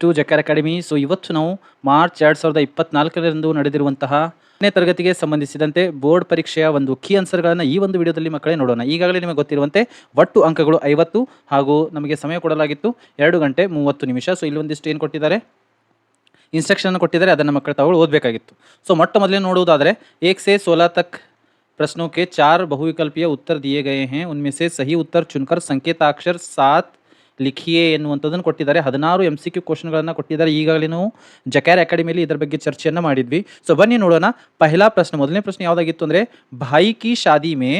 To ಜಕ್ಯಾರ್ academy so ಇವತ್ತು ನಾವು March ಎರಡು ಸಾವಿರದ ಇಪ್ಪತ್ನಾಲ್ಕರಂದು ನಡೆದಿರುವಂತಹ ನೇ ತರಗತಿಗೆ ಸಂಬಂಧಿಸಿದಂತೆ ಬೋರ್ಡ್ ಪರೀಕ್ಷೆಯ ಒಂದು ಕೀ ಆನ್ಸರ್ಗಳನ್ನು ಈ ಒಂದು ವಿಡಿಯೋದಲ್ಲಿ ಮಕ್ಕಳೇ ನೋಡೋಣ ಈಗಾಗಲೇ ನಿಮಗೆ ಗೊತ್ತಿರುವಂತೆ ಒಟ್ಟು ಅಂಕಗಳು ಐವತ್ತು ಹಾಗೂ ನಮಗೆ ಸಮಯ ಕೊಡಲಾಗಿತ್ತು ಎರಡು ಗಂಟೆ ಮೂವತ್ತು ನಿಮಿಷ ಸೊ ಇಲ್ಲಿ ಒಂದಿಷ್ಟು ಏನು ಕೊಟ್ಟಿದ್ದಾರೆ ಇನ್ಸ್ಟ್ರಕ್ಷನ್ ಕೊಟ್ಟಿದ್ದಾರೆ ಅದನ್ನು ಮಕ್ಕಳು ತಾವು ಓದಬೇಕಾಗಿತ್ತು ಸೊ ಮೊಟ್ಟ ಮೊದಲೇ ನೋಡುವುದಾದರೆ ಏಕ್ ಸೆ ಸೋಲಾ ತಕ್ प्रश्नों के चार बहुविकल्पीय उत्तर दिए गए हैं उनमें से सही उत्तर चुनकर ಸಂಕೇತಾಕ್ಷರ ಸಾತ್ ಲಿಖಿಯೇ ಎನ್ನುವಂಥದ್ದನ್ನು ಕೊಟ್ಟಿದ್ದಾರೆ. ಹದಿನಾರು ಎಂ ಸಿ ಕ್ಯೂ ಕ್ವಶನ್ಗಳನ್ನು ಕೊಟ್ಟಿದ್ದಾರೆ. ಈಗಾಗಲೇ ನಾವು ಅಕಾಡೆಮಿಯಲ್ಲಿ ಇದರ ಬಗ್ಗೆ ಚರ್ಚೆಯನ್ನು ಮಾಡಿದ್ವಿ. ಸೊ ಬನ್ನಿ ನೋಡೋಣ. ಪಹಿಲಾ ಪ್ರಶ್ನೆ, ಮೊದಲನೇ ಪ್ರಶ್ನೆ ಯಾವುದಾಗಿತ್ತು ಅಂದರೆ, ಭಾಯಿ ಕಿ ಶಾದಿ ಮೇ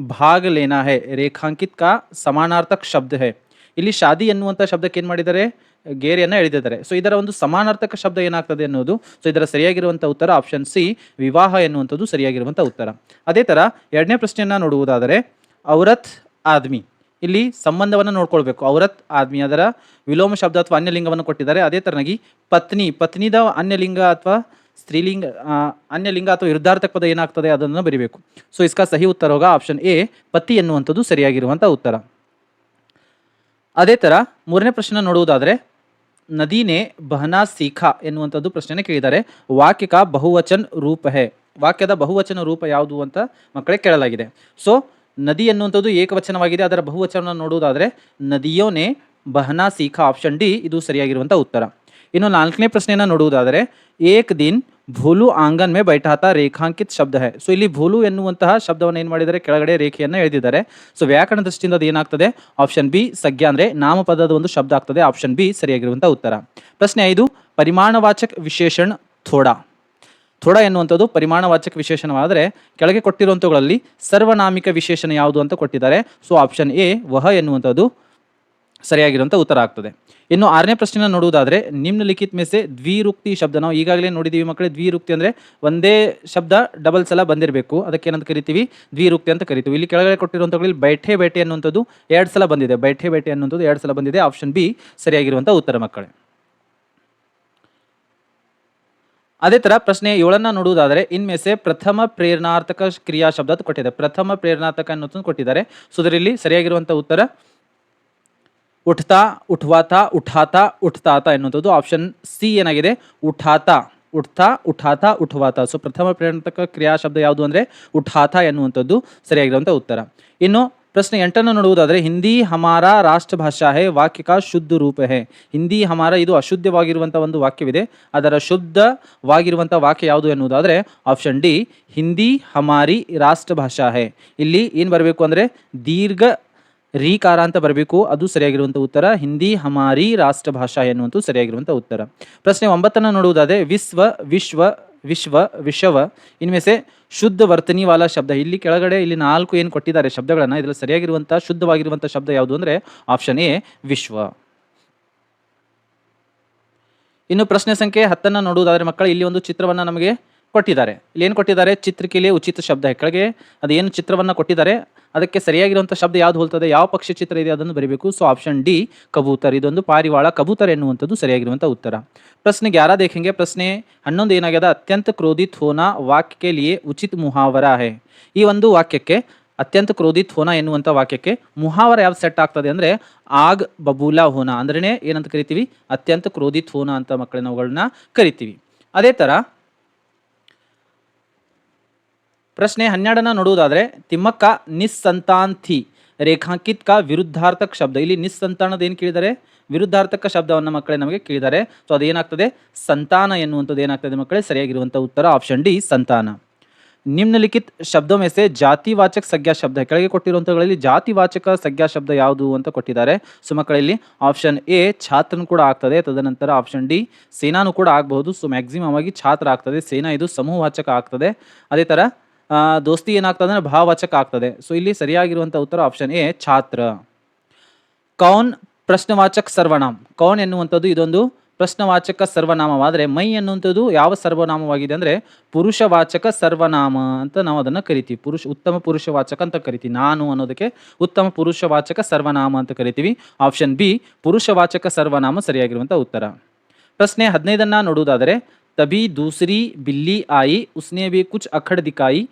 ಭಾಗ ಲೇನಾ ಹೇ, ರೇಖಾಂಕಿತ್ ಕಾ ಸಮಾನಾರ್ಥಕ್ ಶಬ್ದ ಹೇ. ಇಲ್ಲಿ ಶಾದಿ ಎನ್ನುವಂಥ ಶಬ್ದಕ್ಕೆ ಏನು ಮಾಡಿದ್ದಾರೆ? ಗೇರಿಯನ್ನು ಎಳೆದಿದ್ದಾರೆ. ಸೊ ಇದರ ಒಂದು ಸಮಾನಾರ್ಥಕ ಶಬ್ದ ಏನಾಗ್ತದೆ ಅನ್ನೋದು ಸೊ ಇದರ ಸರಿಯಾಗಿರುವಂಥ ಉತ್ತರ ಆಪ್ಷನ್ ಸಿ ವಿವಾಹ ಎನ್ನುವಂಥದ್ದು ಸರಿಯಾಗಿರುವಂಥ ಉತ್ತರ. ಅದೇ ಥರ ಎರಡನೇ ಪ್ರಶ್ನೆಯನ್ನು ನೋಡುವುದಾದರೆ, ಔರತ್ ಆದ್ಮಿ. ಇಲ್ಲಿ ಸಂಬಂಧವನ್ನು ನೋಡ್ಕೊಳ್ಬೇಕು. ಔರತ್ ಆದ್ಮಿ ಅದರ ವಿಲೋಮ ಶಬ್ದ ಅಥವಾ ಅನ್ಯಲಿಂಗವನ್ನು ಕೊಟ್ಟಿದ್ದಾರೆ. ಅದೇ ತರನಾಗಿ ಪತ್ನಿ, ಪತ್ನಿದ ಅನ್ಯಲಿಂಗ ಅಥವಾ ಸ್ತ್ರೀಲಿಂಗ ಅನ್ಯಲಿಂಗ ಅಥವಾ ವಿರುದ್ಧಾರ್ಥಕ ಪದ ಏನಾಗ್ತದೆ ಅದನ್ನು ಬರಿಬೇಕು. ಸೊ ಇಸ್ಕಾ ಸಹಿ ಉತ್ತರ ಹೋಗ ಆಪ್ಷನ್ ಎ ಪತಿ ಎನ್ನುವಂಥದ್ದು ಸರಿಯಾಗಿರುವಂಥ ಉತ್ತರ. ಅದೇ ಥರ ಮೂರನೇ ಪ್ರಶ್ನೆ ನೋಡುವುದಾದರೆ, ನದಿನೇ ಬಹನಾ ಸೀಖಾ ಎನ್ನುವಂಥದ್ದು ಪ್ರಶ್ನೆನೇ ಕೇಳಿದ್ದಾರೆ. ವಾಕ್ಯಕ ಬಹುವಚನ್ ರೂಪ ಹೇ ವಾಕ್ಯದ ಬಹುವಚನ ರೂಪ ಯಾವುದು ಅಂತ ಮಕ್ಕಳೇ ಕೇಳಲಾಗಿದೆ. ಸೊ ನದಿ ಅನ್ನುವಂಥದ್ದು ಏಕವಚನವಾಗಿದೆ. ಅದರ ಬಹುವಚನವನ್ನು ನೋಡುವುದಾದರೆ ನದಿಯೋನೆ ಬಹನಾ ಸೀಖಾ ಆಪ್ಷನ್ ಡಿ. ಇದು ಸರಿಯಾಗಿರುವಂಥ ಉತ್ತರ. ಇನ್ನು ನಾಲ್ಕನೇ ಪ್ರಶ್ನೆಯನ್ನು ನೋಡುವುದಾದರೆ ಏಕ್ ದಿನ್ ಭೂಲು ಆಂಗನ್ ಮೇ ಬೈಠಾತ ರೇಖಾಂಕಿತ ಶಬ್ದ ಹೇ. ಸೊ ಇಲ್ಲಿ ಭೂಲು ಎನ್ನುವಂತಹ ಶಬ್ದವನ್ನು ಏನು ಮಾಡಿದರೆ ಕೆಳಗಡೆ ರೇಖೆಯನ್ನು ಎಳೆದಿದ್ದಾರೆ. ಸೊ ವ್ಯಾಕರಣ ದೃಷ್ಟಿಯಿಂದ ಅದು ಏನಾಗ್ತದೆ? ಆಪ್ಷನ್ ಬಿ ಸಜ್ಞಾ ಅಂದರೆ ನಾಮಪದದ ಒಂದು ಶಬ್ದ ಆಗ್ತದೆ. ಆಪ್ಷನ್ ಬಿ ಸರಿಯಾಗಿರುವಂಥ ಉತ್ತರ. ಪ್ರಶ್ನೆ ಐದು, ಪರಿಮಾಣವಾಚಕ ವಿಶೇಷಣ ಥೋಡಾ. ಥೋಡ ಎನ್ನುವಂಥದ್ದು ಪರಿಮಾಣವಾಚಕ ವಿಶೇಷಣವಾದರೆ ಕೆಳಗೆ ಕೊಟ್ಟಿರುವಂಥವುಗಳಲ್ಲಿ ಸರ್ವನಾಮಿಕ ವಿಶೇಷಣ ಯಾವುದು ಅಂತ ಕೊಟ್ಟಿದ್ದಾರೆ. ಸೊ ಆಪ್ಷನ್ ಎ ವಹ ಎನ್ನುವಂಥದ್ದು ಸರಿಯಾಗಿರುವಂಥ ಉತ್ತರ ಆಗ್ತದೆ. ಇನ್ನು ಆರನೇ ಪ್ರಶ್ನೆನ ನೋಡುವುದಾದರೆ, ನಿಮ್ನಲಿಖಿತ್ ಮೆಸೆ ದ್ವಿರುಕ್ತಿ ಶಬ್ದ. ನಾವು ಈಗಾಗಲೇ ನೋಡಿದ್ದೀವಿ ಮಕ್ಕಳೇ, ದ್ವಿರುಕ್ತಿ ಅಂದರೆ ಒಂದೇ ಶಬ್ದ ಡಬಲ್ ಸಲ ಬಂದಿರಬೇಕು. ಅದಕ್ಕೆ ಏನಂತ ಕರಿತೀವಿ? ದ್ವಿರುಕ್ತಿ ಅಂತ ಕರಿತೀವಿ. ಇಲ್ಲಿ ಕೆಳಗಡೆ ಕೊಟ್ಟಿರುವಂಥವುಗಳಲ್ಲಿ ಬೈಠೆ ಬೇಟೆ ಅನ್ನುವಂಥದ್ದು ಎರಡು ಸಲ ಬಂದಿದೆ. ಬೈಠೆ ಬೇಟೆ ಅನ್ನುವಂಥದ್ದು ಎರಡು ಸಲ ಬಂದಿದೆ. ಆಪ್ಷನ್ ಬಿ ಸರಿಯಾಗಿರುವಂಥ ಉತ್ತರ ಮಕ್ಕಳೇ. ಅದೇ ತರ ಪ್ರಶ್ನೆ ಏಳನ್ನ ನೋಡುವುದಾದರೆ ಇನ್ಮೇಸೆ ಪ್ರಥಮ ಪ್ರೇರಣಾರ್ಥಕ ಕ್ರಿಯಾ ಶಬ್ದ ಕೊಟ್ಟಿದೆ. ಪ್ರಥಮ ಪ್ರೇರಣಾರ್ಥಕ ಅನ್ನೋದನ್ನು ಕೊಟ್ಟಿದ್ದಾರೆ. ಸೊ ಇದರಲ್ಲಿ ಸರಿಯಾಗಿರುವಂಥ ಉತ್ತರ, ಉಠ್ತಾ, ಉಠ್ವಾತ, ಉಠಾತ, ಉಠ್ತಾತ ಎನ್ನುವಂಥದ್ದು ಆಪ್ಷನ್ ಸಿ ಏನಾಗಿದೆ? ಉಠಾತ, ಉಠ್ತಾ, ಉಠಾತ, ಉಠ್ವಾತ. ಸೊ ಪ್ರಥಮ ಪ್ರೇರಣಾರ್ಥಕ ಕ್ರಿಯಾ ಶಬ್ದ ಯಾವುದು ಅಂದರೆ, ಉಠಾತ ಎನ್ನುವಂಥದ್ದು ಸರಿಯಾಗಿರುವಂಥ ಉತ್ತರ. ಇನ್ನು ಪ್ರಶ್ನೆ ಎಂಟನ್ನು ನೋಡುವುದಾದರೆ, ಹಿಂದಿ ಹಮಾರ ರಾಷ್ಟ್ರ ಭಾಷಾ ಹೇ ವಾಕ್ಯಕ ಶುದ್ಧ ರೂಪ ಹೇ ಹಿಂದಿ ಹಮಾರ ಇದು ಅಶುದ್ಧವಾಗಿರುವಂಥ ಒಂದು ವಾಕ್ಯವಿದೆ. ಅದರ ಶುದ್ಧವಾಗಿರುವಂಥ ವಾಕ್ಯ ಯಾವುದು ಎನ್ನುವುದಾದರೆ, ಆಪ್ಷನ್ ಡಿ, ಹಿಂದಿ ಹಮಾರಿ ರಾಷ್ಟ್ರ ಭಾಷಾ ಹೇ ಇಲ್ಲಿ ಏನು ಬರಬೇಕು ಅಂದರೆ, ದೀರ್ಘ ರೀಕಾರ ಅಂತ ಬರಬೇಕು, ಅದು ಸರಿಯಾಗಿರುವಂಥ ಉತ್ತರ. ಹಿಂದಿ ಹಮಾರಿ ರಾಷ್ಟ್ರ ಭಾಷಾ ಎನ್ನುವಂಥ ಸರಿಯಾಗಿರುವಂಥ ಉತ್ತರ. ಪ್ರಶ್ನೆ ಒಂಬತ್ತನ್ನು ನೋಡುವುದಾದರೆ, ವಿಶ್ವ ವಿಶ್ವ ವಿಶ್ವ ವಿಶ್ವ ಇನ್ಮೇಸೆ ಶುದ್ಧ ವರ್ತನಿ ವಾಲ ಶಬ್ದ. ಇಲ್ಲಿ ಕೆಳಗಡೆ ಇಲ್ಲಿ ನಾಲ್ಕು ಏನು ಕೊಟ್ಟಿದ್ದಾರೆ ಶಬ್ದಗಳನ್ನು, ಇದರಲ್ಲಿ ಸರಿಯಾಗಿರುವಂಥ ಶುದ್ಧವಾಗಿರುವಂಥ ಶಬ್ದ ಯಾವುದು ಅಂದರೆ ಆಪ್ಷನ್ ಎ, ವಿಶ್ವ. ಇನ್ನು ಪ್ರಶ್ನೆ ಸಂಖ್ಯೆ ಹತ್ತನ್ನು ನೋಡುವುದಾದರೆ ಮಕ್ಕಳು, ಇಲ್ಲಿ ಒಂದು ಚಿತ್ರವನ್ನು ನಮಗೆ ಕೊಟ್ಟಿದ್ದಾರೆ. ಇಲ್ಲಿ ಏನು ಕೊಟ್ಟಿದ್ದಾರೆ? ಚಿತ್ರಕಲೆ ಉಚಿತ ಶಬ್ದ. ಕೆಳಗೆ ಅದೇನು ಚಿತ್ರವನ್ನು ಕೊಟ್ಟಿದ್ದಾರೆ? ಅದಕ್ಕೆ ಸರಿಯಾಗಿರುವಂಥ ಶಬ್ದ ಯಾವ್ದು ಹೋಲ್ತದೆ? ಯಾವ ಪಕ್ಷಿ ಚಿತ್ರ ಇದೆ ಅದನ್ನು ಬರೀಬೇಕು. ಸೊ ಆಪ್ಷನ್ ಡಿ ಕಬೂತರ್. ಇದೊಂದು ಪಾರಿವಾಳ ಕಬೂತರ್ ಎನ್ನುವಂಥದ್ದು ಸರಿಯಾಗಿರುವಂಥ ಉತ್ತರ. ಪ್ರಶ್ನೆ ಯಾರ ದೇಖೆಂಗೆ ಪ್ರಶ್ನೆ ಹನ್ನೊಂದು ಏನಾಗ್ಯದ? ಅತ್ಯಂತ ಕ್ರೋಧಿತ್ ಹೋನಾ ವಾಕ್ಯಕ್ಕೆ ಲಿಯೇ ಉಚಿತ್ ಮುಹಾವರ ಹೇ. ಈ ಒಂದು ವಾಕ್ಯಕ್ಕೆ ಅತ್ಯಂತ ಕ್ರೋಧಿತ್ ಹೋನ ಎನ್ನುವಂಥ ವಾಕ್ಯಕ್ಕೆ ಮುಹಾವರ ಯಾವ್ದು ಸೆಟ್ ಆಗ್ತದೆ ಅಂದರೆ ಆಗ್ ಬಬೂಲಾ ಹೋನ. ಅಂದ್ರೇ ಏನಂತ ಕರಿತೀವಿ? ಅತ್ಯಂತ ಕ್ರೋಧಿತ್ ಹೋನ ಅಂತ ಮಕ್ಕಳನ್ನ ಅವುಗಳನ್ನ ಕರಿತೀವಿ. ಅದೇ ಥರ ಪ್ರಶ್ನೆ ಹನ್ನೆರಡನ್ನ ನೋಡುವುದಾದರೆ, ತಿಮ್ಮಕ್ಕ ನಿಸ್ಸಂತಾಂಥಿ ರೇಖಾಂಕಿತ್ ಕಾ ವಿರುದ್ಧಾರ್ಥಕ ಶಬ್ದ. ಇಲ್ಲಿ ನಿಸ್ಸಂತಾನದ ಏನು ಕೇಳಿದ್ದಾರೆ? ವಿರುದ್ಧಾರ್ಥಕ ಶಬ್ದವನ್ನು ಮಕ್ಕಳೇ ನಮಗೆ ಕೇಳಿದ್ದಾರೆ. ಸೊ ಅದೇನಾಗ್ತದೆ? ಸಂತಾನ ಎನ್ನುವಂಥದ್ದು ಏನಾಗ್ತದೆ ಮಕ್ಕಳೇ? ಸರಿಯಾಗಿರುವಂಥ ಉತ್ತರ ಆಪ್ಷನ್ ಡಿ ಸಂತಾನ. ನಿಮ್ನಲಿಖಿತ್ ಶಬ್ದ ಮೆಸೆ ಜಾತಿವಾಚಕ ಸಂಜ್ಞಾ ಶಬ್ದ. ಕೆಳಗೆ ಕೊಟ್ಟಿರುವಂಥವುಗಳಲ್ಲಿ ಜಾತಿವಾಚಕ ಸಂಜ್ಞಾ ಶಬ್ದ ಯಾವುದು ಅಂತ ಕೊಟ್ಟಿದ್ದಾರೆ. ಸೊ ಮಕ್ಕಳಲ್ಲಿ ಆಪ್ಷನ್ ಎ ಛಾತ್ರನು ಕೂಡ ಆಗ್ತದೆ. ತದನಂತರ ಆಪ್ಷನ್ ಡಿ ಸೇನಾನು ಕೂಡ ಆಗಬಹುದು. ಸೊ ಮ್ಯಾಕ್ಸಿಮಮ್ ಆಗಿ ಛಾತ್ರ ಆಗ್ತದೆ. ಸೇನಾ ಇದು ಸಮೂಹವಾಚಕ ಆಗ್ತದೆ. ಅದೇ ಥರ ದೋಸ್ತಿ ಏನಾಗ್ತದೆ ಅಂದರೆ ಭಾವವಾಚಕ ಆಗ್ತದೆ. ಸೊ ಇಲ್ಲಿ ಸರಿಯಾಗಿರುವಂಥ ಉತ್ತರ ಆಪ್ಷನ್ ಎ, ಛಾತ್ರ. ಕೌನ್ ಪ್ರಶ್ನವಾಚಕ ಸರ್ವನಾಮ್. ಕೌನ್ ಎನ್ನುವಂಥದ್ದು ಇದೊಂದು ಪ್ರಶ್ನವಾಚಕ ಸರ್ವನಾಮವಾದರೆ ಮೈ ಎನ್ನುವಂಥದ್ದು ಯಾವ ಸರ್ವನಾಮವಾಗಿದೆ ಅಂದರೆ ಪುರುಷವಾಚಕ ಸರ್ವನಾಮ ಅಂತ ನಾವು ಅದನ್ನು ಕರಿತೀವಿ. ಪುರುಷ, ಉತ್ತಮ ಪುರುಷವಾಚಕ ಅಂತ ಕರಿತೀವಿ. ನಾನು ಅನ್ನೋದಕ್ಕೆ ಉತ್ತಮ ಪುರುಷವಾಚಕ ಸರ್ವನಾಮ ಅಂತ ಕರಿತೀವಿ. ಆಪ್ಷನ್ ಬಿ ಪುರುಷವಾಚಕ ಸರ್ವನಾಮ ಸರಿಯಾಗಿರುವಂಥ ಉತ್ತರ. ಪ್ರಶ್ನೆ ಹದಿನೈದನ್ನು ನೋಡುವುದಾದರೆ ತಬಿ दूसरी बिल्ली आई, उसने भी ಕುಚ್ ಅಖಡ್ ದಿಕಾಯಿ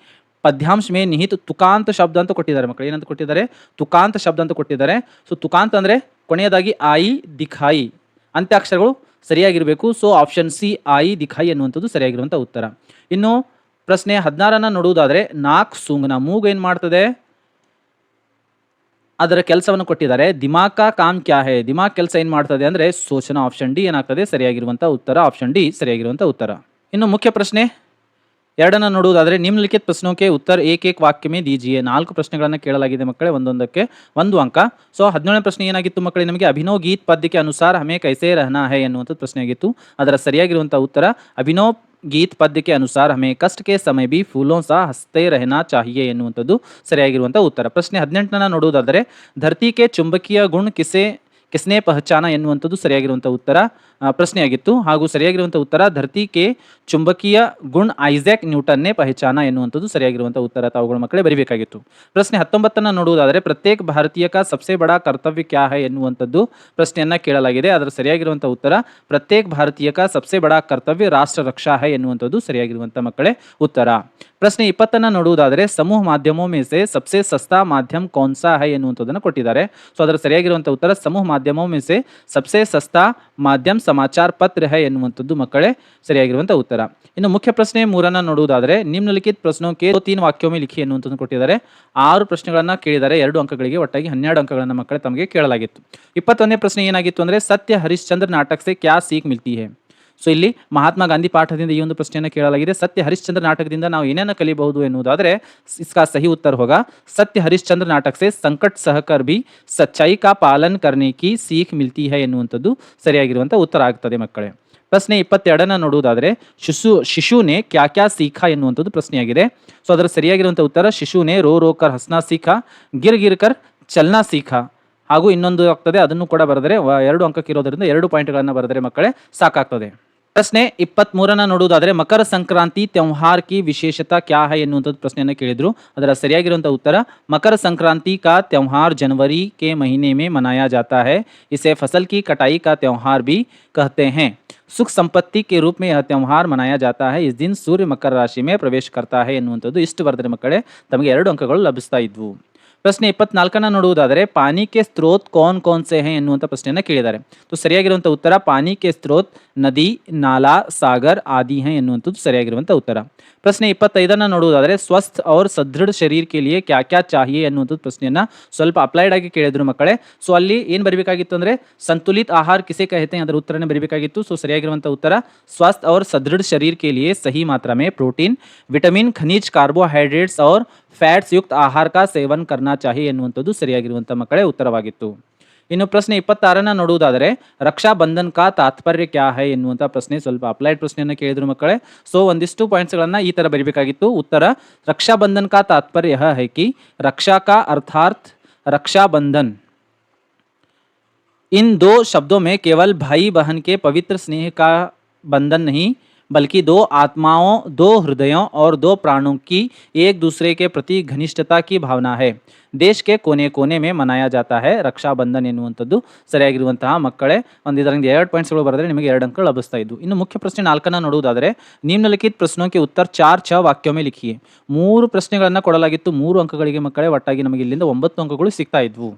ಪದ್ಯಾಂಶ ಮೇ ನಿಹಿತ್ ತುಕಾಂತ ಶಬ್ದ ಅಂತ ಕೊಟ್ಟಿದ್ದಾರೆ ಮಕ್ಕಳು ಏನಂತ ಕೊಟ್ಟಿದ್ದಾರೆ ತುಕಾಂತ ಶಬ್ದ ಅಂತ ಕೊಟ್ಟಿದ್ದಾರೆ ಸೊ ತುಕಾಂತ ಅಂದರೆ ಕೊನೆಯದಾಗಿ ಆಯಿ ದಿಖಾಯಿ ಅಂತ್ಯಾಕ್ಷರಗಳು ಸರಿಯಾಗಿರಬೇಕು. ಸೊ ಆಪ್ಷನ್ ಸಿ ಆಯಿ ದಿಖಾಯಿ ಅನ್ನುವಂಥದ್ದು ಸರಿಯಾಗಿರುವಂಥ ಉತ್ತರ. ಇನ್ನು ಪ್ರಶ್ನೆ ಹದಿನಾರನ್ನು ನೋಡುವುದಾದರೆ, ನಾಕ್ ಸುಂಗ್ನ ಮೂಗು ಏನು ಮಾಡ್ತದೆ? ಅದರ ಕೆಲಸವನ್ನು ಕೊಟ್ಟಿದ್ದಾರೆ. ದಿಮಾಕ ಕಾಮ್ ಕ್ಯಾ ಹೇ? ದಿಮಾಕ್ ಕೆಲಸ ಏನು ಮಾಡ್ತದೆ ಅಂದರೆ ಸೂಚನಾ ಆಪ್ಷನ್ ಡಿ ಏನಾಗ್ತದೆ? ಸರಿಯಾಗಿರುವಂಥ ಉತ್ತರ, ಆಪ್ಷನ್ ಡಿ ಸರಿಯಾಗಿರುವಂಥ ಉತ್ತರ. ಇನ್ನು ಮುಖ್ಯ ಪ್ರಶ್ನೆ, ಎರಡನ್ನು ನೋಡುವುದಾದರೆ ನಿಮ್ನಲಿಖಿತ ಪ್ರಶ್ನೋಕೆ ಉತ್ತರ ಏಕೇಕ್ ವಾಕ್ಯಮೇ ದೀಜಿಯೇ ನಾಲ್ಕು ಪ್ರಶ್ನೆಗಳನ್ನು ಕೇಳಲಾಗಿದೆ ಮಕ್ಕಳೇ, ಒಂದೊಂದಕ್ಕೆ, ಒಂದು ಅಂಕ. ಸೊ, ಹದಿನೇಳನೇ ಪ್ರಶ್ನೆ ಏನಾಗಿತ್ತು ಮಕ್ಕಳೇ ನಮಗೆ? ಅಭಿನವ್ ಗೀತ್ ಪದ್ಯಕ್ಕೆ ಅನುಸಾರ ಹಮೇ ಕೈಸೇ ರಹನಾ ಹೇ ಎನ್ನುವಂಥದ್ದು ಪ್ರಶ್ನೆ ಆಗಿತ್ತು ಅದರ ಸರಿಯಾಗಿರುವಂಥ ಉತ್ತರ ಅಭಿನವ್ ಗೀತ್ ಪದ್ಯಕ್ಕೆ ಕೆ ಅನುಸಾರ ಹಮೇ ಕಷ್ಟ ಕೆ ಸಮಯ ಬಿ ಫೂಲೋ ಸಹ ಹಸ್ತೆ ರಹನಾ ಚಾಹಿಯೆ ಎನ್ನುವಂಥದ್ದು ಸರಿಯಾಗಿರುವಂಥ ಉತ್ತರ. ಪ್ರಶ್ನೆ ಹದಿನೆಂಟನ ನೋಡುವುದಾದರೆ ಧರ್ತಿಕೆ ಚುಂಬಕೀಯ ಗುಣ ಕಿಸೆ, ಕಿಸ್ನೆ ಪಹಚಾನ ಎನ್ನುವಂಥದ್ದು ಸರಿಯಾಗಿರುವಂಥ ಉತ್ತರ. ಪ್ರಶ್ನೆಯಾಗಿತ್ತು. ಹಾಗೂ ಸರಿಯಾಗಿರುವಂಥ ಉತ್ತರ ಧರ್ತಿ ಕೆ ಚುಂಬಕೀಯ ಗುಣ್ ಐಸಾಕ್ ನ್ಯೂಟನ್ನೇ ಪಹಚಾನ ಎನ್ನುವಂಥದ್ದು ಸರಿಯಾಗಿರುವಂಥ ಉತ್ತರ ತಾವುಗಳ ಮಕ್ಕಳೇ ಬರೀಬೇಕಾಗಿತ್ತು. ಪ್ರಶ್ನೆ ಹತ್ತೊಂಬತ್ತನ್ನು ನೋಡುವುದಾದರೆ ಪ್ರತ್ಯೇಕ ಭಾರತೀಯ ಕಾ ಸಬ್ಸೆ ಬಡ ಕರ್ತವ್ಯ ಕ್ಯಾ ಎನ್ನುವಂಥದ್ದು ಪ್ರಶ್ನೆಯನ್ನು ಕೇಳಲಾಗಿದೆ. ಅದರ ಸರಿಯಾಗಿರುವಂಥ ಉತ್ತರ ಪ್ರತ್ಯೇಕ ಭಾರತೀಯ ಕಾ ಸಬ್ಸೆ ಬಡ ಕರ್ತವ್ಯ ರಾಷ್ಟ್ರ ರಕ್ಷಾ ಹೈ ಎನ್ನುವಂಥದ್ದು ಸರಿಯಾಗಿರುವಂಥ ಮಕ್ಕಳೇ ಉತ್ತರ. ಪ್ರಶ್ನೆ ಇಪ್ಪತ್ತನ್ನು ನೋಡುವುದಾದರೆ ಸಮೂಹ ಮಾಧ್ಯಮೋ ಮೇಸೆ ಸಬ್ಸೆ ಸಸ್ತಾ ಮಾಧ್ಯಮ ಕೌನ್ಸಾ ಹೈ ಎನ್ನುವಂಥದ್ದನ್ನು ಕೊಟ್ಟಿದ್ದಾರೆ. ಸೊ, ಅದರ ಸರಿಯಾಗಿರುವಂಥ ಉತ್ತರ ಸಮೂಹ ಮಾಧ್ಯಮೋ ಮೇಸೆ ಸಬ್ಸೆ ಸಸ್ತಾ ಮಾಧ್ಯಮ ಸಮಾಚಾರ ಪತ್ರ ಹೈ ಎನ್ನುವಂಥದ್ದು ಮಕ್ಕಳೇ ಸರಿಯಾಗಿರುವಂಥ ಉತ್ತರ. ಇನ್ನು ಮುಖ್ಯ ಪ್ರಶ್ನೆ ಮೂರನ್ನು ನೋಡುವುದಾದರೆ ನಿಮ್ನಲಿಖಿತ ಪ್ರಶ್ನೆ ಕೆ ತೀನ್ ವಾಕ್ಯೋಮಿ ಲಿಖಿ ಎನ್ನುವಂಥದ್ದು ಕೊಟ್ಟಿದ್ದಾರೆ. ಆರು ಪ್ರಶ್ನೆಗಳನ್ನು ಕೇಳಿದ್ದಾರೆ ಎರಡು ಅಂಕಗಳಿಗೆ ಒಟ್ಟಾಗಿ ಹನ್ನೆರಡು ಅಂಕಗಳನ್ನು ಮಕ್ಕಳೇ ತಮಗೆ ಕೇಳಲಾಗಿತ್ತು. ಇಪ್ಪತ್ತೊಂದನೇ ಪ್ರಶ್ನೆ ಏನಾಗಿತ್ತು ಅಂದರೆ, ಸತ್ಯ ಹರಿಶ್ಚಂದ್ರ ನಾಟಕ ಸೆ ಕ್ಯಾ ಸೀಕ್ ಮಿಲ್ತಿ ಹೇ? ಸೊ ಇಲ್ಲಿ ಮಹಾತ್ಮ ಗಾಂಧಿ ಪಾಠದಿಂದ ಈ ಒಂದು ಪ್ರಶ್ನೆಯನ್ನು ಕೇಳಲಾಗಿದೆ. ಸತ್ಯ ಹರಿಶ್ಚಂದ್ರ ನಾಟಕದಿಂದ ನಾವು ಏನೇನು ಕಲಿಬಹುದು ಎನ್ನುವುದಾದರೆ ಇಸ್ಕಾ ಸಹಿ ಉತ್ತರ ಹೋಗ. ಸತ್ಯ ಹರಿಶ್ಚಂದ್ರ ನಾಟಕ ಸಂಕಟ್ ಸಹಕರ್ ಬಿ ಸಚ್ಚಾಯಿ ಕಾ ಪಾಲನ್ ಕರ್ನೆ ಕಿ ಸೀಖ್ ಮಿಲ್ತಿ ಹೈ ಎನ್ನುವಂಥದ್ದು ಸರಿಯಾಗಿರುವಂಥ ಉತ್ತರ ಆಗ್ತದೆ ಮಕ್ಕಳೇ. ಪ್ರಶ್ನೆ ಇಪ್ಪತ್ತೆರಡನ್ನು ನೋಡುವುದಾದರೆ, ಶಿಶು, ಶಿಶುನೇ ಕ್ಯಾ ಕ್ಯಾ ಸೀಖಾ ಎನ್ನುವಂಥದ್ದು ಪ್ರಶ್ನೆಯಾಗಿದೆ. ಸೊ ಅದರ ಸರಿಯಾಗಿರುವಂಥ ಉತ್ತರ, ಶಿಶುನೇ ರೋ ರೋಕರ್ ಹಸ್ನಾ ಸೀಖ, ಗಿರ್ ಗಿರ್ಕರ್ ಚಲ್ನಾ ಸೀಖ. ಹಾಗೂ ಇನ್ನೊಂದು ಆಗ್ತದೆ, ಅದನ್ನು ಕೂಡ ಬರೆದರೆ ಎರಡು ಅಂಕಕ್ಕಿರೋದರಿಂದ ಎರಡು ಪಾಯಿಂಟ್ಗಳನ್ನು ಬರೆದರೆ ಮಕ್ಕಳೇ ಸಾಕಾಗ್ತದೆ. प्रश्न इपत्मूर नोड़े मकर संक्रांति त्यौहार की विशेषता क्या है एनुंत प्रश्न कदर सर उत्तर मकर संक्रांति का त्यौहार जनवरी के महीने में मनाया जाता है इसे फ़सल की कटाई का त्यौहार भी कहते हैं सुख संपत्ति के रूप में यह त्यौहार मनाया जाता है इस दिन सूर्य मकर राशि में प्रवेश करता है एनुंतु इष्ट वर्धन मकड़े तमेंगे एर अंक लभ्यू ಪ್ರಶ್ನೆ ಇಪ್ಪತ್ನಾಲ್ಕನ್ನು ನೋಡುವುದಾದರೆ ಪಾನಿಕೆ ಸ್ತ್ರೋತ್ ಕೌನ್ ಕೌನ್ ಸೆ ಹೇ ಎನ್ನುವಂಥ ಪ್ರಶ್ನೆಯನ್ನು ಕೇಳಿದ್ದಾರೆ ಸೊ ಸರಿಯಾಗಿರುವಂಥ ಉತ್ತರ ಪಾನಿಕೆ ಸ್ತ್ರೋತ್ ನದಿ ನಾಲಾ ಸಾಗರ್ ಆದಿ ಹೇ ಎನ್ನುವಂಥದ್ದು ಸರಿಯಾಗಿರುವಂಥ ಉತ್ತರ ಪ್ರಶ್ನೆ ಇಪ್ಪತ್ತೈದನ್ನು ನೋಡುವುದಾದರೆ ಸ್ವಸ್ಥ ಔರ್ ಸದೃಢ ಶರೀರ್ ಕೆ ಲಿಯೇ ಕ್ಯಾ ಕ್ಯಾ ಚಾಹಿಯೆ ಎನ್ನುವಂಥದ್ದು ಪ್ರಶ್ನೆಯನ್ನು ಸ್ವಲ್ಪ ಅಪ್ಲೈಡ್ ಆಗಿ ಕೇಳಿದ್ರು ಮಕ್ಕಳೇ ಸೊ ಅಲ್ಲಿ ಏನು ಬರಬೇಕಾಗಿತ್ತು ಅಂದರೆ ಸಂತುಲಿತ ಆಹಾರ ಕಿಸೆ ಕಹತೆ ಅದರ ಉತ್ತರನೇ ಬರಬೇಕಾಗಿತ್ತು ಸೊ ಸರಿಯಾಗಿರುವಂಥ ಉತ್ತರ ಸ್ವಸ್ಥ ಔರ್ ಸದೃಢ ಶರೀರ್ ಕೆ ಲಿಯೇ ಸಹಿ ಮಾತ್ರ ಮೇ ಪ್ರೋಟೀನ್ ವಿಟಮಿನ್ ಖನಿಜ್ ಕಾರ್ಬೋಹೈಡ್ರೇಟ್ಸ್ ಔರ್ ಫ್ಯಾಟ್ಸ್ ಯುಕ್ತ ಆಹಾರ ಕಾ ಸೇವನ್ ಕರ್ನಾ ಚಾಹಿ ಎನ್ನುವಂಥದ್ದು ಸರಿಯಾಗಿರುವಂಥ ಮಕ್ಕಳೇ ಉತ್ತರವಾಗಿತ್ತು ಇನ್ನು ಪ್ರಶ್ನೆ ಇಪ್ಪತ್ತಾರನ್ನ ನೋಡುವುದಾದರೆ ರಕ್ಷಾ ಬಂಧನ್ ಕಾ ತಾತ್ಪರ್ಯ ಕ್ಯಾ ಹೈ ಎನ್ನುವಂಥ ಪ್ರಶ್ನೆ ಸ್ವಲ್ಪ ಅಪ್ಲೈಡ್ ಪ್ರಶ್ನೆಯನ್ನು ಕೇಳಿದ್ರು ಮಕ್ಕಳೇ ಸೊ ಒಂದಿಷ್ಟು ಪಾಯಿಂಟ್ಸ್ಗಳನ್ನು ಈ ಥರ ಬರೀಬೇಕಾಗಿತ್ತು ಉತ್ತರ ರಕ್ಷಾ ಬಂಧನ್ ಕಾ ತಾತ್ಪರ್ಯ ಯಹ ಹೈ ಕಿ ರಕ್ಷಾ ಕಾ ಅರ್ಥಾರ್ಥ रक्षा बंधन इन दो शब्दों में केवल भाई बहन के पवित्र स्नेह का बंधन नहीं बल्कि दो आत्माओं दो हृदयों और दो प्राणों की एक दूसरे के प्रति घनिष्ठता की भावना है ದೇಶ ಕೆ ಕೋನೆ ಕೋನೆ ಮೇ ಮನಾಯ ಜಾತಾ ಹೈ ರಕ್ಷಾ ಬಂಧನ್ ಎನ್ನುವಂಥದ್ದು ಸರಿಯಾಗಿರುವಂತಹ ಮಕ್ಕಳೇ ಒಂದು ಇದರಿಂದ ಎರಡು ಪಾಯಿಂಟ್ಸ್ಗಳು ಬರೆದ್ರೆ ನಿಮಗೆ ಎರಡು ಅಂಕ ಲಭಿಸ್ತಾ ಇದ್ದು ಇನ್ನು ಮುಖ್ಯ ಪ್ರಶ್ನೆ ನಾಲ್ಕನ್ನ ನೋಡುವುದಾದರೆ ನಿಮ್ನಲಿಖಿತ ಪ್ರಶ್ನೋಕ್ಕೆ ಉತ್ತರ ಚಾರ್ ಛ ವಾಕ್ಯೊಮ್ಮೆ ಲಿಖಿಯೇ ಮೂರು ಪ್ರಶ್ನೆಗಳನ್ನು ಕೊಡಲಾಗಿತ್ತು ಮೂರು ಅಂಕಗಳಿಗೆ ಮಕ್ಕಳೇ ಒಟ್ಟಾಗಿ ನಮಗೆ ಇಲ್ಲಿಂದ ಒಂಬತ್ತು ಅಂಕಗಳು ಸಿಗ್ತಾ ಇದ್ವು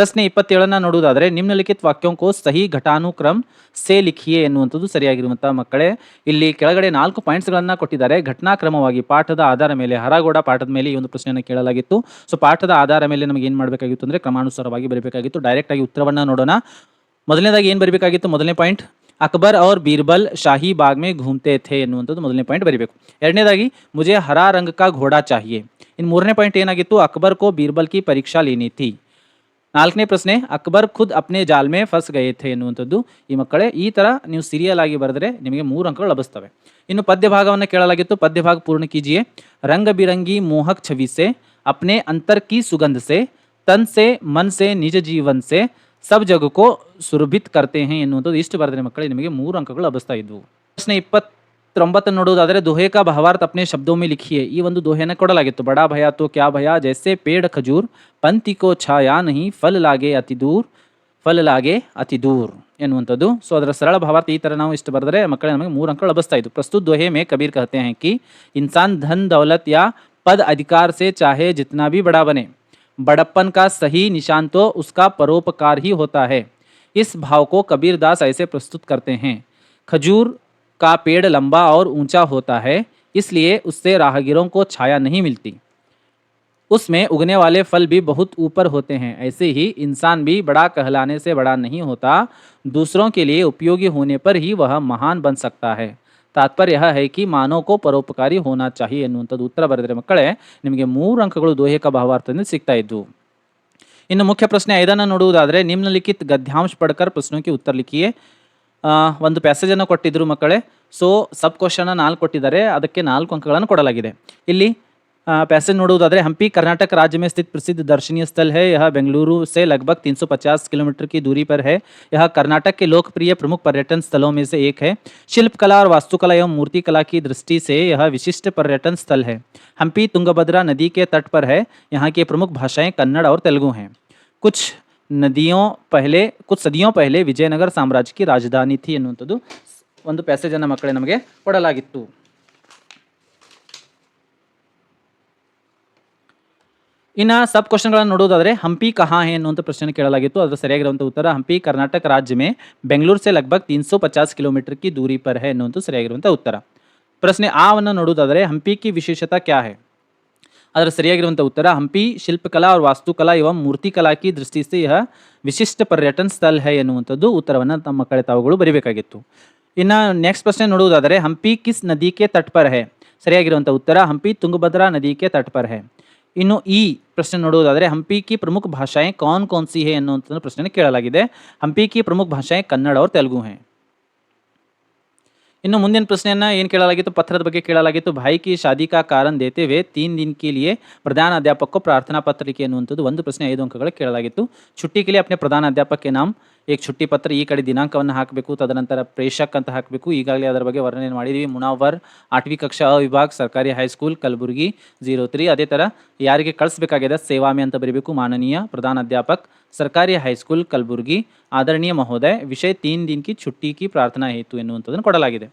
ಪ್ರಶ್ನೆ ಇಪ್ಪತ್ತೇಳನ್ನ ನೋಡುವುದಾದರೆ, ನಿಮ್ನಲಿಖಿತ ವಾಕ್ಯಂಕೋ ಸಹಿ ಘಟಾನುಕ್ರಮ್ ಸೇ ಲಿಖಿಯೇ ಎನ್ನುವಂಥದ್ದು ಸರಿಯಾಗಿರುವಂತಹ ಮಕ್ಕಳೇ, ಇಲ್ಲಿ ಕೆಳಗಡೆ ನಾಲ್ಕು ಪಾಯಿಂಟ್ಸ್ಗಳನ್ನು ಕೊಟ್ಟಿದ್ದಾರೆ. ಘಟನಾಕ್ರಮವಾಗಿ ಪಾಠದ ಆಧಾರ ಮೇಲೆ, ಹರಗೋಡ ಪಾಠದ ಮೇಲೆ ಈ ಒಂದು ಪ್ರಶ್ನೆಯನ್ನು ಕೇಳಲಾಗಿತ್ತು. ಸೊ, ಪಾಠದ ಆಧಾರ ಮೇಲೆ ನಮಗೆ ಏನು ಮಾಡಬೇಕಾಗಿತ್ತು ಅಂದ್ರೆ, ಕ್ರಮಾನುಸಾರವಾಗಿ ಬರಬೇಕಾಗಿತ್ತು. ಡೈರೆಕ್ಟಾಗಿ ಉತ್ತರವನ್ನು ನೋಡೋಣ. ಮೊದಲನೇದಾಗಿ ಏನು ಬರಬೇಕಾಗಿತ್ತು? ಮೊದಲನೇ ಪಾಯಿಂಟ್, ಅಕ್ಬರ್ ಅವರ್ ಬೀರ್ಬಲ್ ಶಾಹಿ ಬಾಗ್ ಮೇ ಘೂಮ್ತೆ ಥೆ ಎನ್ನುವಂಥದ್ದು ಮೊದಲನೇ ಪಾಯಿಂಟ್ ಬರೀಬೇಕು. ಎರಡನೇದಾಗಿ, ಮುಜೆ ಹರಾ ರಂಗ ಕಾ ಘೋಡಾ ಚಾಹಿಯೇ ಇನ್ನು ಮೂರನೇ ಪಾಯಿಂಟ್ ಏನಾಗಿತ್ತು? ಅಕ್ಬರ್ ಕೋ ಬೀರ್ಬಲ್ ಕಿ ಪರೀಕ್ಷಾ ಲೇನಿ ಥಿ ನಾಲ್ಕನೇ ಪ್ರಶ್ನೆ, ಅಕ್ಬರ್ ಖುದ್ ಅಪ್ನೆ ಜಾಲ್ಮೆ ಫಸ್ ಗಯೇ ಥೆ ಎನ್ನುವಂಥದ್ದು. ಈ ಮಕ್ಕಳೇ, ಈ ಥರ ನೀವು ಸಿರಿಯಲ್ ಆಗಿ ಬರೆದ್ರೆ ನಿಮಗೆ ಮೂರು ಅಂಕಗಳು ಲಭಿಸ್ತವೆ. ಇನ್ನು ಪದ್ಯ ಭಾಗವನ್ನು ಕೇಳಲಾಗಿತ್ತು. ಪದ್ಯ ಭಾಗ ಪೂರ್ಣ ಕೀಜಿಯೇ. ರಂಗ ಬಿರಂಗಿ ಮೋಹಕ್ ಛವಿಸೆ ಅಪ್ನೆ ಅಂತರ್ ಕಿ ಸುಗಂಧಸೆ ತನ್ಸೆ ಮನ್ಸೆ ನಿಜ ಜೀವನ್ಸೆ ಸಬ್ ಜಗಕ್ಕೋ ಸುರಭಿತ್ ಕರ್ತೆ ಹೇ ಎನ್ನುವಂಥದ್ದು. ಇಷ್ಟು ಬರೆದ್ರೆ ಮಕ್ಕಳೇ ನಿಮಗೆ ಮೂರು ಅಂಕಗಳು ಲಭಿಸ್ತಾ ಇದ್ವು. ಪ್ರಶ್ನೆ ಇಪ್ಪತ್ತೊಂಬತ್ತು ನೋಡುವುದಾದರೆ ದೋಹೆ ಕಾ ಭಾವಾರ್ಥ ಅಪ್ನೆ ಶಬ್ದೋ ಮೇ ಲಿಖಿಯೇ ಈ ಒಂದು ದೋಹೆಯನ್ನು ಕೊಡಲಾಗಿತ್ತು ಬಡಾ ಭಯ ತೋ ಕ್ಯಾ ಭಯ ಜೈಸೆ ಪೇಡ ಖಜೂರ್ ಪಂತಿ ಕೋ ಛಾಯಾ ನಹಿ ಫಲ್ ಲಾಗೆ ಅತಿ ದೂರ್ ಫಲ್ ಲಾಗೆ ಅತಿ ದೂರ್ ಎನ್ನುವಂಥದ್ದು ಸೊ ಅದರ ಸರಳ ಭಾವಾರ್ಥ ಈ ಥರ ನಾವು ಇಷ್ಟು ಬರೆದ್ರೆ ಮಕ್ಕಳೇ ನಮಗೆ ಮೂರು ಅಂಕ ಲಭಿಸ್ತಾ ಇತ್ತು ಪ್ರಸ್ತುತ ದೋಹೆ ಮೇ ಕಬೀರ್ कहते हैं कि इंसान धन दौलत या पद अधिकार से चाहे जितना भी बड़ा बने बड़प्पन का सही निशान तो उसका परोपकार ही होता है इस भाव को कबीर दास ऐसे प्रस्तुत करते हैं खजूर का पेड़ लंबा और ऊंचा होता है इसलिए उससे राहगीरों को छाया नहीं मिलती उसमें उगने वाले फल भी बहुत ऊपर होते हैं ऐसे ही इंसान भी बड़ा कहलाने से बड़ा नहीं होता दूसरों के लिए उपयोगी होने पर ही वह महान बन सकता है ತಾತ್ಪರ್ಯ ಯಹ ಹೈ ಕಿ ಮಾನವಕೋ ಪರೋಪಕಾರಿ ಹೋನಾ ಚಾಹಿ ಎನ್ನುವಂಥದ್ದು ಉತ್ತರ ಬರೆದರೆ ಮಕ್ಕಳೇ ನಿಮಗೆ ಮೂರು ಅಂಕಗಳು ದೋಹಿಕ ಭಾವಾರ್ಥದಿಂದ ಸಿಗ್ತಾ ಇದ್ವು ಇನ್ನು ಮುಖ್ಯ ಪ್ರಶ್ನೆ ಐದನ್ನು ನೋಡುವುದಾದರೆ ನಿಮ್ನಲಿಖಿತ್ ಗದ್ಯಾಂಶ ಪಡ್ಕರ್ ಪ್ರಶ್ನೋಕ್ಕೆ ಉತ್ತರ ಲಿಖಿಯೇ ಆ, ಒಂದು ಪ್ಯಾಸೇಜನ್ನು ಕೊಟ್ಟಿದ್ರು ಮಕ್ಕಳೇ ಸೊ ಸಬ್ ಕ್ವಶನ್ನ ನಾಲ್ಕು ಕೊಟ್ಟಿದ್ದಾರೆ ಅದಕ್ಕೆ ನಾಲ್ಕು ಅಂಕಗಳನ್ನು ಕೊಡಲಾಗಿದೆ ಇಲ್ಲಿ पैसेज ನೋಡುವುದಾದರೆ हम्पी कर्नाटक राज्य में स्थित प्रसिद्ध दर्शनीय स्थल है यह बेंगलुरु से लगभग 350 किलोमीटर की दूरी पर है यह कर्नाटक के लोकप्रिय प्रमुख पर्यटन स्थलों में से एक है शिल्पकला और वास्तुकला एवं मूर्तिकला की दृष्टि से यह विशिष्ट पर्यटन स्थल है हम्पी तुंगभद्रा नदी के तट पर है यहाँ की प्रमुख भाषाएं कन्नड़ और तेलुगु हैं कुछ ನದಿಯೋं ಪಹಲೆ ಕುತ್ ಸದಿಯೋ ಪಹಲೆ ವಿಜಯನಗರ ಸಾಮ್ರಾಜ್ಯಕ್ಕೆ ರಾಜಧಾನಿ ಥಿ ಎನ್ನುವಂಥದ್ದು. ಒಂದು ಪ್ಯಾಸೇಜನ್ನು ಮಕ್ಕಳೇ ನಮಗೆ ಕೊಡಲಾಗಿತ್ತು. ಇನ್ನು ಸಬ್ ಕ್ವಶನ್ಗಳನ್ನು ನೋಡೋದಾದರೆ, ಹಂಪಿ ಕಹಾ ಹೇ ಅನ್ನುವಂಥ ಪ್ರಶ್ನೆ ಕೇಳಲಾಗಿತ್ತು. ಅದರ ಸರಿಯಾಗಿರುವಂಥ ಉತ್ತರ, ಹಂಪಿ ಕರ್ನಾಟಕ ರಾಜ್ಯ ಮೇ ಬೆಂಗಳೂರು ಸೆ ಲಗ್ಭಗ್ ತೀನ್ ಸೌ ಪಚಾಸ್ ಕಿಲೋಮೀಟರ್ ಕಿ ದೂರಿ ಪರ್ ಹೇ ಅನ್ನುವಂಥ ಸರಿಯಾಗಿರುವಂಥ ಉತ್ತರ. ಪ್ರಶ್ನೆ ಆವನ್ನು ನೋಡೋದಾದರೆ, ಹಂಪಿ ಕಿ ವಿಶೇಷತಾ ಕ್ಯಾ ಹೇ? ಅದರ ಸರಿಯಾಗಿರುವಂಥ ಉತ್ತರ, ಹಂಪಿ, ಶಿಲ್ಪಕಲಾ, ಅವ್ರ ವಾಸ್ತುಕಲಾ, ಇವ ಮೂರ್ತಿಕಲಾಕಿ ದೃಷ್ಟಿಸಿ ಇಹ ವಿಶಿಷ್ಟ ಪರ್ಯಟನ್ ಸ್ಥಳ ಹೈ ಎನ್ನುವಂಥದ್ದು ಉತ್ತರವನ್ನು ತಮ್ಮ ಕಡೆ ತಾವುಗಳು ಬರೀಬೇಕಾಗಿತ್ತು. ಇನ್ನು ನೆಕ್ಸ್ಟ್ ಪ್ರಶ್ನೆ ನೋಡುವುದಾದರೆ, ಹಂಪಿ ಕಿಸ್ ನದಿಗೆ ತಟ್ಪರ್ ಹೈ. ಸರಿಯಾಗಿರುವಂಥ ಉತ್ತರ, ಹಂಪಿ ತುಂಗಭದ್ರಾ ನದಿಕೆ ತಟ್ಪರ್ ಹೈ. ಇನ್ನು ಈ ಪ್ರಶ್ನೆ ನೋಡುವುದಾದರೆ, ಹಂಪಿ ಕಿ ಪ್ರಮುಖ ಭಾಷೆ ಕೌನ್ ಕೌನ್ ಹೇ ಅನ್ನುವಂಥ ಪ್ರಶ್ನೆ ಕೇಳಲಾಗಿದೆ. ಹಂಪಿ ಕಿ ಪ್ರಮುಖ ಭಾಷೆ ಕನ್ನಡ ಅವ್ರ ತೆಲುಗು ಹೇ. ಇನ್ನು ಮುಂದಿನ ಪ್ರಶ್ನೆಯನ್ನು ಏನು ಕೇಳಲಾಗಿತ್ತು? ಪತ್ರದ ಬಗ್ಗೆ ಕೇಳಲಾಗಿತ್ತು. ಭಾಯ್ಕಿ ಶಾದಿಕಾ ಕಾರಣ ದೇತೇವೆ ತೀನ್ ದಿನ ಕೀಲಿಯೇ ಪ್ರಧಾನ ಅಧ್ಯಾಪಕ ಪ್ರಾರ್ಥನಾ ಪತ್ರಿಕೆ ಅನ್ನುವಂಥದ್ದು ಒಂದು ಪ್ರಶ್ನೆ ಐದು ಅಂಕಗಳು ಕೇಳಲಾಗಿತ್ತು. ಚುಟ್ಟಿ ಕೇಳಿ ಅಪ್ನೆ ಪ್ರಧಾನ ಅಧ್ಯಾಪಕ ನಾಮ್ एक छुट्टी पत्र यह कड़े दिनांक हाकु तदन प्रेषक अंत हाकु अदर बैंक वर्णन मुनावर आठवीं कक्षा विभाग सरकारी हाईस्कूल कलबुर्गी ज़ीरो थ्री अदे यारे कल्स सेवामे अंत बरी माननीय प्रधान अध्यापक सरकारी हाईस्कूल कलबुर्गी आदरणीय महोदय विषय तीन दिन की छुट्टी की प्रार्थना हेतु एनवं को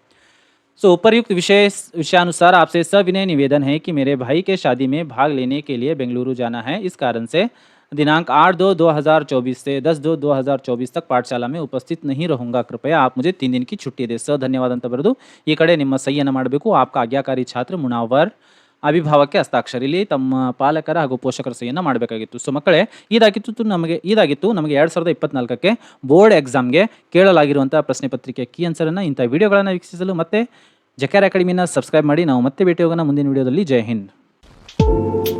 सो so, विषय विषयानुसार आपसे सविनय निवेदन है कि मेरे भाई के शादी में भाग लेने के लिए बेंगलुरु जाना है इस कारण से दिनांक आठ दो दो हज़ार चौबीस से दस दो दो हज़ार चौबीस तक पाठशाला में उपस्थित नहीं रहूंगा कृपया आप मुझे तीन दिन की छुट्टी दे ಸ ಧನ್ಯವಾದ ಅಂತ ಬರೆದು ಈ ಕಡೆ ನಿಮ್ಮ ಸಹಿಯನ್ನು ಮಾಡಬೇಕು ಆಪ್ಕ ಆಜ್ಞಾಕಾರಿ ಛಾತ್ರ ಮುನಾವರ್ ಅಭಿಭಾವಕ್ಕೆ ಹಸ್ತಾಕ್ಷರ ಇಲ್ಲಿ ತಮ್ಮ ಪಾಲಕರ ಹಾಗೂ ಪೋಷಕರ ಸಹಿಯನ್ನು ಮಾಡಬೇಕಾಗಿತ್ತು ಸೊ ಮಕ್ಕಳೇ ಇದಾಗಿತ್ತು ತು ನಮಗೆ ಇದಾಗಿತ್ತು ನಮಗೆ ಎರಡು ಸಾವಿರದ ಇಪ್ಪತ್ನಾಲ್ಕಕ್ಕೆ ಬೋರ್ಡ್ ಎಕ್ಸಾಮ್ಗೆ ಕೇಳಲಾಗಿರುವಂಥ ಪ್ರಶ್ನೆ ಪತ್ರಿಕೆ ಕೀ ಆನ್ಸರನ್ನು ಇಂಥ ವಿಡಿಯೋಗಳನ್ನು ವೀಕ್ಷಿಸಲು ಮತ್ತೆ ಜಕ್ಯಾರ್ ಅಕಾಡೆಮಿನ ಸಬ್ಸ್ಕ್ರೈಬ್ ಮಾಡಿ ನಾವು ಮತ್ತೆ ಭೇಟಿ ಹೋಗೋಣ ಮುಂದಿನ ವಿಡಿಯೋದಲ್ಲಿ ಜೈ ಹಿಂದ್